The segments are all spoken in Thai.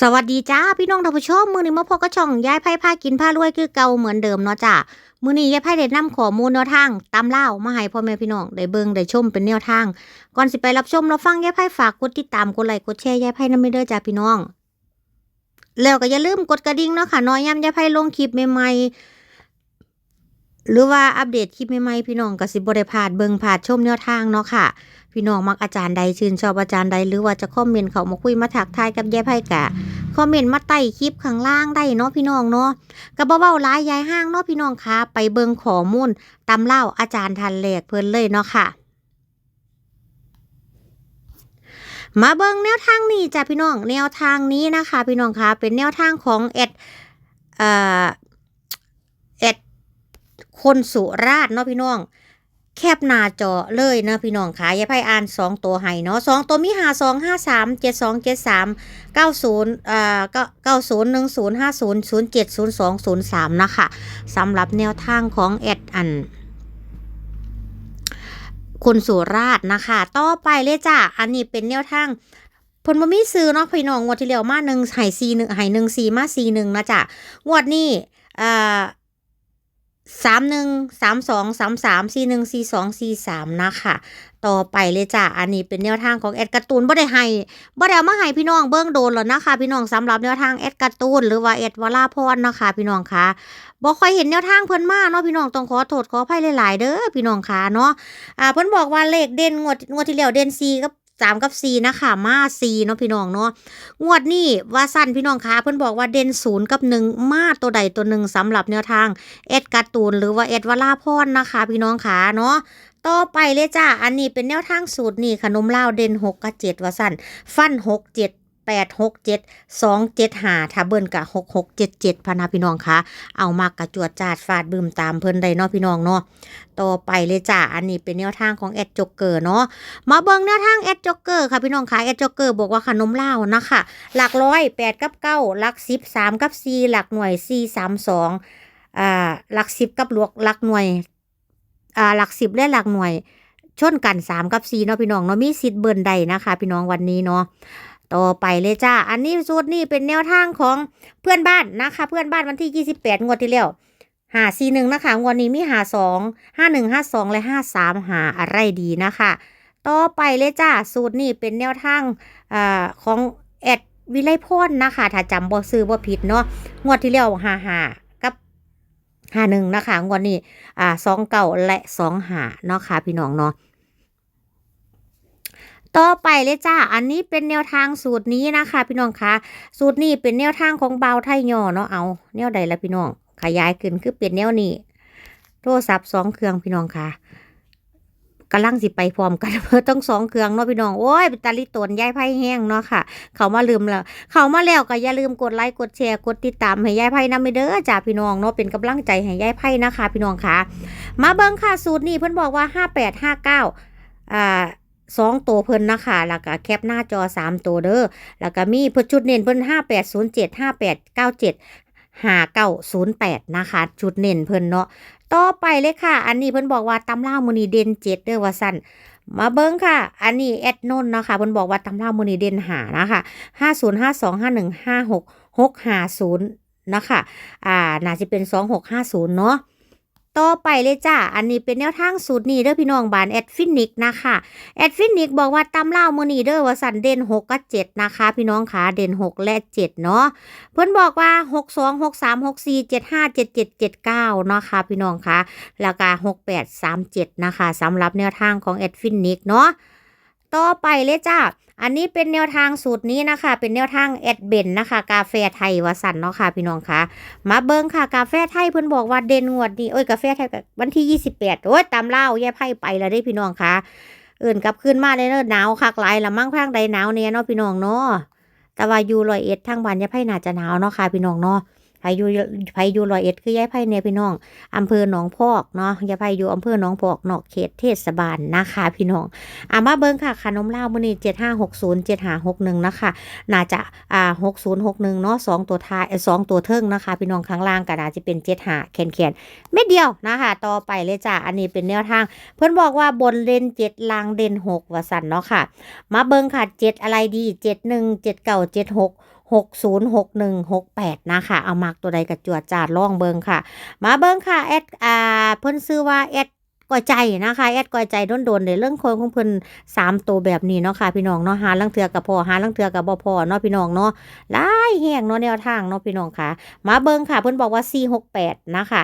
สวัสดีจ้าพี่น้องท่านผู้ชมมือนี้มาพบกับช่องยายไพ่ผ้ากินผ้ารวยคือเก่าเหมือนเดิมเนาะจ้ามือนี้ยายไพ่ได้นำข้อมูลแนวทางตามเล่ามาให้พ่อแม่พี่น้องได้เบิ่งได้ชมเป็นแนวทาง ก่อนสิไปรับชมรับฟังยายไพ่ฝากกดติดตามกดไลค์กดแชร์ยายไพ่นำไม่เด้อจ้าพี่น้อง แล้วก็อย่าลืมกดกระดิ่งเนาะค่ะน้อยย้ำยายไพ่ลงคลิปใหม่ๆ หรือว่าอัปเดตคลิปใหม่ๆพี่น้องกสิบ่ได้พาดเบิงพลาดชมแนวทางเนาะค่ะ พี่น้องมักอาจารย์ใดชื่นชอบอาจารย์ใดหรือว่าจะคอมเมนต์เขามาคุยมาถักทายกับยายไพ่กะคอมเมนต์มาใต้คลิปข้างล่างได้เนาะพี่น้องเนาะกระเบ้าร้ายยายห้างเนาะพี่น้องคะไปเบิงขอมูลตำเล่าอาจารย์ทันแหลกเพิ่นเลยเนาะค่ะมาเบิงแนวทางนี้จ้ะพี่น้องแนวทางนี้นะคะ พี่น้องคะเป็นแนวทางของเอ็ดเอ่อ คนสุราษฎร์เนาะพี่น้อง แคบหน้าจอเลยนะพี่น้องค่ะอย่าไปอ่านสองตัวให้เนาะสองตัวมีหาสองห้าสามเจ็ดสองเจ็ดสามเก้าศูนย์อ่าเก้าศูนย์หนึ่งศูนย์ห้าศูนย์ศูนย์เจ็ดศูนย์สองศูนย์สามนะคะสำหรับแนวทางของแอดอันคุณสุราษฎร์นะคะ ต่อไปเลยจ้ะ อันนี้เป็นแนวทางเพนบ่มีซื้อเนาะพี่น้องงวดที่แล้วมาหนึ่งไห่ซีหนึ่งไห่หนึ่งซีมาซีหนึ่งนะจ๊ะงวดนี้อ่า สามหนึ่งสามสองสามสามสี่หนึ่งสี่สองสี่สามนะคะต่อไปเลยจ้ะอันนี้เป็นแนวทางของแอดการ์ตูนบ่ได้ให้บ่ได้มาให้พี่น้องเบิ้งโดนแล้วนะคะ พี่น้องสำหรับแนวทางแอดการ์ตูนหรือว่าแอดวราพรนะคะ พี่น้องคะบ่ค่อยเห็นแนวทางเพิ่นมาเนาะพี่น้องต้องขอโทษขออภัยหลาย ๆ เด้อพี่น้องคะเนาะอ่าเพิ่นบอกว่าเลขเด่นงวดงวดที่แล้วเด่น4กับ สามกับ4นะคะมา4เนาะพี่น้องเนาะงวดนี้ว่าสั้นพี่น้องคะเพิ่นบอกว่าเด่นศูนย์กับหนึ่งมาตัวใดตัวหนึ่งสำหรับแนวทางเอ็ดการ์ตูนหรือว่าเอ็ดวลาพรนะคะ พี่น้องคะเนาะต่อไปเลยจ้าอันนี้เป็นแนวทางสูตรนี่ขนมลาวเด่นหกกับเจ็ดว่าสั้นฟันหกเจ็ด แปดหกเจ็ดสองเจ็ดหาถ้าเบิ้นกะหกหกเจ็ดเจ็ดพนาพี่น้องคะเอามากกะจวดจาดฟาดบึมตามเพิ่นได้เนาะพี่น้องเนาะต่อไปเลยจ้าอันนี้เป็นแนวทางของแอดจ็อกเกอร์เนาะมาเบิ่งแนวทางแอดจ็อกเกอร์ค่ะพี่น้องคะแอดจ็อกเกอร์บอกว่าขนมเลานะคะหลักร้อยแปดกับเก้าหลักสิบสามกับสี่หลักหน่วยสี่สามสองอ่าหลักสิบกับหลวกหลักหน่วยอ่าหลักสิบและหลักหน่วยชนกันสามกับสี่เนาะพี่น้องเนาะมีสิทธิ์เบิร์นใดนะคะ พี่น้องวันนี้เนาะ ต่อไปเลยจ้า อันนี้สูตรนี้เป็นแนวทางของเพื่อนบ้านนะคะ เพื่อนบ้านวันที่ยี่สิบแปดงวดที่แล้วหาสี่หนึ่งนะคะ งวดนี้มีหาสองห้าหนึ่งห้าสองและห้าสามหาอะไรดีนะคะ ต่อไปเลยจ้า สูตรนี้เป็นแนวทางอของแอดวิไลพรนะคะ ถ้าจำบ่ซื้อบ่ผิดเนาะ งวดที่แล้วหาหากับหาหนึ่งนะคะ งวดนี้อ่าสองเก่าและสองหาเนาะค่ะพี่น้องเนาะ ต่อไปเลยจ้า อันนี้เป็นแนวทางสูตรนี้นะคะ พี่น้องคะ สูตรนี้เป็นแนวทางของเบาไทยย่อเนาะ เอา แนวใดละพี่น้อง ขยายขึ้นคือเป็นแนวนี้ โทรศัพท์สองเครื่องพี่น้องคะกำลังสิไปพร้อมกันเพื่อต้องสองเครื่องเนาะพี่น้อง โอ้ยเป็นตาลิตนยายไพ่แห้งเนาะค่ะ เขามาลืมแล้ว เขามาแล้วก็อย่าลืมกดไลค์กดแชร์กดติดตามให้ยายไพ่นำไปเด้อจ้าพี่น้องเนาะเป็นกำลังใจให้ยายไพ่นะคะ พี่น้องค่ะ มาเบิ่งค่ะสูตรนี้เพิ่นบอกว่าห้าแปดห้าเก้าอ่า สองตัวเพิ่นนะคะแล้วก็แคปหน้าจอสามตัวเด้อแล้วก็มีเพิ่นชุดเน้นเพิ่นห้าแปดศูนย์เจ็ดห้าแปดเก้าเจ็ดห้าเก้าศูนย์แปดนะคะชุดเน้นเพิ่นเนาะต่อไปเลยค่ะ อันนี้เพิ่นบอกว่าตำล่ามือนีเด่นเจ็ดเด้อว่าสั่นมาเบิ้งค่ะ อันนี้แอดนนนะคะเพิ่นบอกว่าตำล่ามือนีเด่นหานะคะห้าศูนย์ห้าสองห้าหนึ่งห้าหกหกห้าศูนย์นะคะอ่าน่าจะเป็นสองหกห้าศูนย์เนาะ ต่อไปเลยจ้า อันนี้เป็นแนวทางสูตรนี้เด้อพี่น้องบานแอดฟินิกนะคะแอดฟินิกบอกว่าตำเล่ามือนีเด้อว่าสันเด่นหกกับเจ็ดนะคะ พี่น้องขาเด่นหกและเจ็ดเนาะเพื่อนบอกว่า 6 2 6 3 6 4 7 5 7 7 7 9นะคะพี่น้องคะแล้วก็6 8 3 7 นะคะสำหรับแนวทางของแอดฟินิกเนาะ ต่อไปเลยจ้าอันนี้เป็นแนวทางสูตรนี้นะคะ เป็นแนวทางแอดเบนนะคะ กาแฟไทยวสันเนาะค่ะพี่น้องคะมาเบิ้งค่ะ กาแฟไทยเพื่นบอกว่าเด่นงวดนี้โอ้ยกาแฟไทยวันที่ 28โอ้ยตามเล่าแย่ไพ่ไปแล้วได้พี่น้องคะเอื่นกลับขึ้นมาเลยเนอะหนาวคักหลายละมั่งพางใดหนาวเนี่ยเนาะพี่น้องเนาะแต่ว่าอยู่รอยเอ็ดทางบ้านยายไผ่น่าจะหนาวเนาะค่ะพี่น้องเนาะ ไผอยู่ไผอยู่รอยเอ็ดคือยายไผ่เนี่ยพี่น้องอำเภอหนองพอกเนาะยายไผ่อยู่อำเภอหนองพอกนอกเขตเทศบาลนะคะพี่น้องอ่ามาเบิ้งค่ะขนมลาวมื้อนี้7560 7561นะคะน่าจะอ่า6061เนาะสองตัวท้ายสองตัวเทิงนะคะ พี่น้องข้างล่างก็น่าจะเป็น75แขนๆเม็ดเดียวนะคะต่อไปเลยจ้ะอันนี้เป็นแนวทาง เพื่อนบอกว่าบนเลน7ลางเด่น6ว่าสั่นเนาะค่ะ มาเบิ้งค่ะเจ็ดอะไรดีเจ็ดหนึ่งเจ็ดเก้าเจ็ดหก 606168 นะคะ เอามักตัวใดกับจวดจาดล่องเบิงค่ะ มาเบิงค่ะแอดอ่าเพิ่นซื้อว่าแอดก่อยใจนะคะแอดก่อยใจโดนๆในเรื่องคนของเพิ่นสามตัวแบบนี้เนาะค่ะพี่น้องเนาะหาลังเทือกับพอหาลังเทือกับบ่พอเนาะพี่น้องเนาะหลายแห้งเนาะแนวทางเนาะพี่น้องค่ะ มาเบิงค่ะเพิ่นบอกว่า 468 นะคะ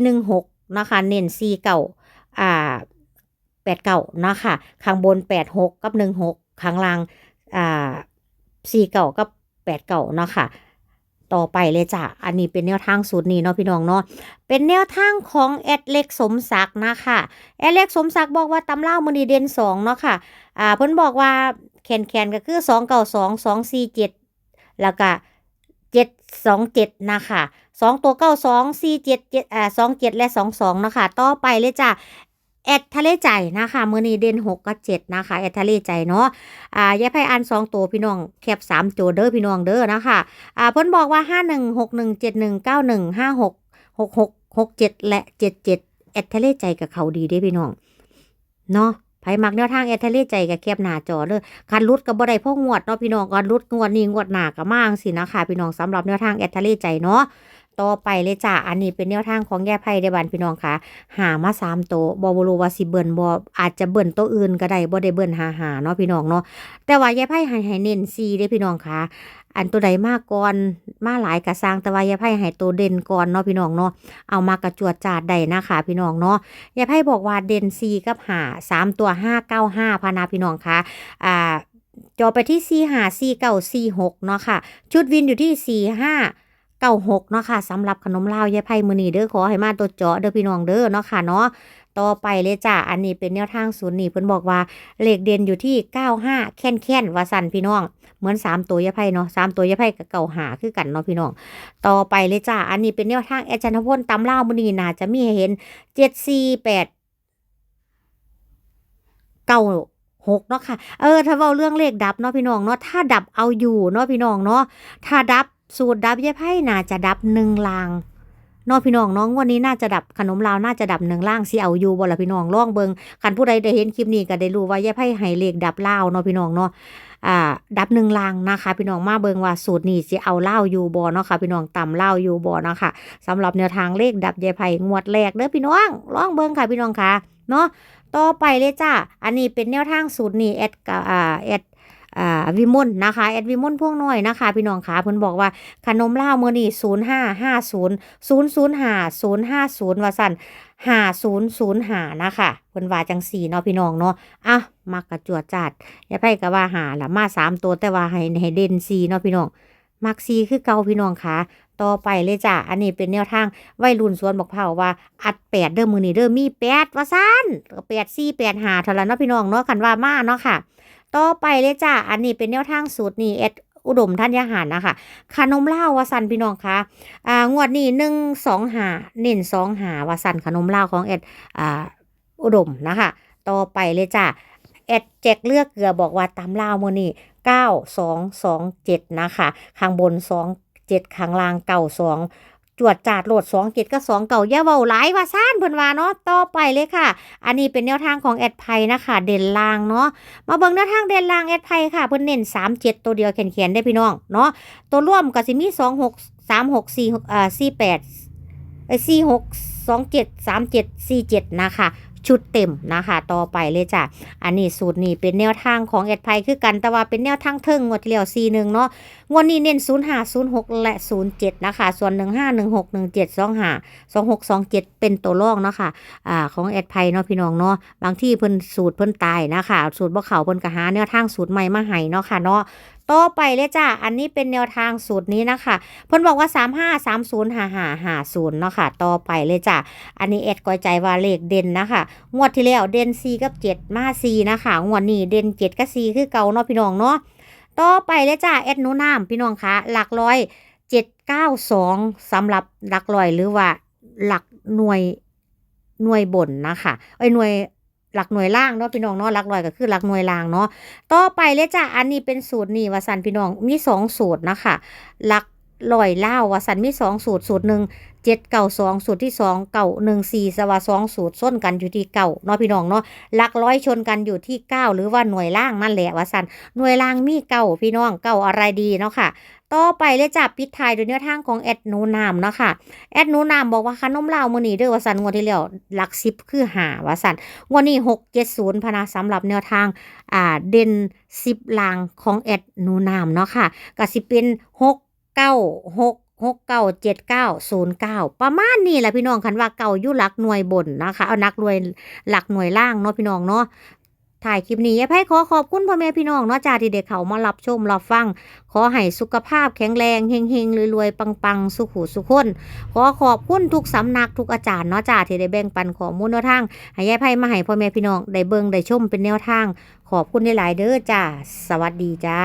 416 นะคะ เน้น4เก่าอ่า8เก่านะคะ ข้างบน 86 กับ 16 ข้างล่างอ่า4เก่ากับ 8เก่าเนาะค่ะ ต่อไปเลยจ้ะ อันนี้เป็นแนวทางสูตรนี้เนาะพี่น้องเนาะ เป็นแนวทางของแอดเล็กสมศักดิ์นะคะแอดเล็กสมศักดิ์บอกว่าตำเล่ามือนีเด่นสองเนาะค่ะ อ่าเพิ่นบอกว่าแขนแขนก็คือสองเก้าสองสองสี่เจ็ดแล้วก็เจ็ดสองเจ็ดนะคะสองตัวเก้าสองสี่เจ็ดเจ็ดอ่าสองเจ็ดและสองสองนะคะ ต่อไปเลยจ้ะ แอดทะเลใจนะคะมือนี้เด่นหกกับเจ็ดนะคะแอดทะเลใจเนาะอ่ายายไพอันสองตัวพี่น้องแคบสามตัวเด้อพี่น้องเด้อนะคะอ่าเพิ่นบอกว่าห้าหนึ่งหกหนึ่งเจ็ดหนึ่งเก้าหนึ่งห้าหกหกหกหกเจ็ดและเจ็ดเจ็ดแอดทะเลใจกับเขาดีเด้พี่น้องเนาะไผมักแนวทางแอดทะเลใจกับแคบหน้าจอเด้อคันรุดก็บ่ได้พ่องวดเนาะพี่น้องก็รุดงวดนี้งวดหน้าก็มาจังซี่นะคะพี่น้องสำหรับแนวทางแอดทะเลใจเนาะ ต่อไปเลยจ้ะอันนี้เป็นแนวทางของแย่ไพ่ได้บันพี่น้องค่ะ หามาสามโตวบ่บ่รู้ว่าสิเบิ่นบ่อาจจะเบิ่นตัวอื่นก็ได้บ่ได้เบิ่นหาหาเนาะพี่น้องเนาะแต่ว่าแย่ไพ่ให้เน้น4เด้พี่น้องค่ะอันตัวใดมากก่อนมาหลายกระสร้างแต่ว่ายายไพ่ให้ตัวเด่นก่อนเนาะพี่น้องเนาะเอามากระจวดจาดใดนะคะพี่น้องเนาะยายไพ่บอกว่าเด่นซีกับหาสามตัวห้าเก้าห้าพานาพี่น้องคะอ่าจอไปที่ซีหาซีเก้าซีหกเนาะค่ะ ชุดวินอยู่ที่สี่ห้า เก้าหกเนาะค่ะสำหรับขนมลาวยายไพ่มือนีเด้อขอให้มาตัวเจาะเด้อพี่น้องเด้อเนาะค่ะเนาะต่อไปเลยจ้ะอันนี้เป็นแนวทางศูนย์นี่เพิ่นบอกว่าเลขเด่นอยู่ที่เก้าห้าแค่นแค่นว่าสันพี่น้อง เหมือนสามตัวยาไพ่เนาะสามตัวยาไพ่กับเก่าหาคือกันเนาะพี่น้อง ต่อไปเลยจ้าอันนี้เป็นแนวทางแอจันทพลตำเล่าวมือนีน่าจะมีให้เห็นเจ็ดสี่แปดเก้าหกเนาะค่ะ เออ ถ้าเว้าเรื่องเลขดับเนาะพี่น้องเนาะถ้าดับเอาอยู่เนาะพี่น้องเนาะถ้าดับ สูตรดับยาไพ่น่าจะดับหนึ่งลางเนาะพี่น้องนาะงวันนี้น่าจะดับขนมลาวน่าจะดับหนึ่งล่างสิเอาอยู่บ่ละพี่น้องลองเบิงคันผู้ใดได้เห็นคลิปนี้ก็ได้รู้ว่ายาไพ่ให้เลขดับลาวเนาะพี่น้องเนาะอ่าดับหนึ่งลางนะคะ พี่น้องมาเบิงว่าสูตรนี้สิเอาเหล้าอยู่บ่เนาะค่ะพี่น้องต่ำเหล้าอยู่บ่เนาะค่ะสำหรับแนวทางเลขดับยายไผ่งวดแรกเด้อพี่น้องลองเบิงค่ะพี่น้องค่ะเนาะต่อไปเลยจ้าอันนี้เป็นแนวทางสูตรนี้แอดกับอ่าแอด วิมลนะคะแอดวิมลพวงน้อยนะคะ พี่น้องค่ะเพิ่นบอกว่าขนมเหล้ามื้อนี้0550 005 050ว่าซั่นหาศูนย์ศูนย์หานะคะเพิ่นว่าจังสี่เนาะพี่น้องเนาะอะมักระจวดจัดอย่าไพ่ก็ว่าหาละมาสามตัวแต่ว่าให้ให้เด่นสี่เนาะพี่น้องมักสี่คือเก่าพี่น้องค่ะต่อไปเลยจ้ะ อันนี้เป็นแนวทางวัยรุ่นสวนบอกเผาว่า อัดแปดเด้อมือนี้เด้อมีแปดว่าสั้นแปดสี่แปดหาเท่านั้นเนาะพี่น้องเนาะคันว่ามาเนาะค่ะ ต่อไปเลยจ้ะอันนี้เป็นแนวทางสูตรนี่เอ็ดอุดมท่านยาหารนะคะขนมเหล้าวาสันพี่น้องคะอ่างวดนี้หนึ่งสองหาเน้นสองหาวาสันขนมเหล้าของเอ็ดอ่าอุดมนะคะ ต่อไปเลยจ้ะแอดแจกเลือกเกลือบอกว่าตามเล่าโมอนี่เก้าสองสองเจ็ดนะคะ ข้างบนสองเจ็ดข้างล่างเก่าสอง จวดจาดโหลดสองเจ็ดก็สองเก่าอย่าเว้าหลายว่าซ่านเพิ่นว่าเนาะต่อไปเลยค่ะ อันนี้เป็นแนวทางของแอดไพนะคะเด่นลางเนาะมาเบิ่งแนวทางเด่นลางแอดไพค่ะเพิ่นเน้นสามเจ็ดตัวเดียวแขนๆได้พี่น้องเนาะตัวร่วมก็สิมีสองหกสามหกสี่เอ่าสี่แปดสี่หกสองเจ็ดสามเจ็ดสี่เจ็ดนะคะชุดเต็มนะคะ ต่อไปเลยจ้ะ อันนี้สูตรนี้เป็นแนวทางของแอดไพคือกันแต่ว่าเป็นแนวทางเทิงงวดที่แล้วซีหนึ่งเนาะ งวดนี้เน้นศูนย์ห้าศูนย์หกและศูนะคะ ส่วนหนึ่งห้าหนึ่งหกหนึ่งเป็นตัวรองเนาะค่ะอ่าของแอดไพเนาะพี่น้องเนาะบางที่เพิ่นสูตรเพิ่นตายนะคะ สูตรบ่เขาเพิ่นก็หาแนวทางสูตรใหม่มาให้เนาะค่ะเนาะต่อไปเลยจ้ะอันนี้เป็นแนวทางสูตรนี้นะคะ เพิ่นบอกว่า 3 5 3 0 5 5 5 0เนาะค่ะ ต่อไปเลยจ้ะอันนี้เอ็ดก้อยใจว่าเลขเด่นนะคะ งวดที่แล้วเด่น4กับ 7 มา4นะคะ งวดนี้เด่น7กับ4คือเก่าเนาะพี่น้องเนาะ ต่อไปเลยจ้าเอ็ดหนูน้ำพี่น้องคะหลักร้อยเจ็ดเก้าสองสำหรับหลักร้อยหรือว่าหลักหน่วยหน่วยบนนะคะไอ้หน่วยหลักหน่วยล่างเนาะพี่น้องเนาะหลักร้อยก็คือหลักหน่วยล่างเนาะต่อไปเลยจ้ะอันนี้เป็นสูตรนี่ว่าสันพี่น้องมีสองสูตรนะคะหลัก ลอยเล่าว่าสันมีสองสูตรสูตรหนึ่งเจ็ดเก่าสองสูตรที่สองเก่าหนึ่งสี่สว่าสองสูตรส้นกันอยู่ที่เก่าเนาะพี่น้องเนาะหลักร้อยชนกันอยู่ที่เก้าหรือว่าหน่วยล่างนั่นแหละว่าสันหน่วยล่างมีเก่าพี่น้องเก่าอะไรดีเนาะค่ะต่อไปเลยจ้ะปิดท้ายด้วยแนวทางของแอดนูนามเนาะค่ะแอดนูนามบอกว่าขนมลาวมือนี้เด้อว่าสันงวดที่แล้วหลักสิบคือหาว่าสันงวดนี้หกเจ็ดศูนย์พนะสำหรับแนวทางอ่าเด่นสิบลางของแอดนูนามเนาะค่ะก็สิเป็นหก เก้าหกหกเก้าเจ็ดเก้าศูนย์เก้าประมาณนี้แหละพี่น้องคันว่าเก่าอยู่หลักหน่วยบนนะคะ เอานักหน่วยหลักหน่วยล่างเนาะพี่น้องเนาะถ่ายคลิปนี้ยายไพ่ขอขอบคุณพ่อแม่พี่น้องเนาะจ้าที่เด็กเขามารับชมรับฟัง ขอให้สุขภาพแข็งแรงเฮงเฮงรวยๆปังๆ สุขุสุขคนขอขอบคุณทุกสำนักทุกอาจารย์เนาะจ้าที่ได้แบ่งปันข้อมูลแนวทางให้ยายไพ่มาให้พ่อแม่พี่น้องได้เบิ่งได้ชมเป็นแนวทาง ขอบคุณหลายๆเด้อจ้าสวัสดีจ้า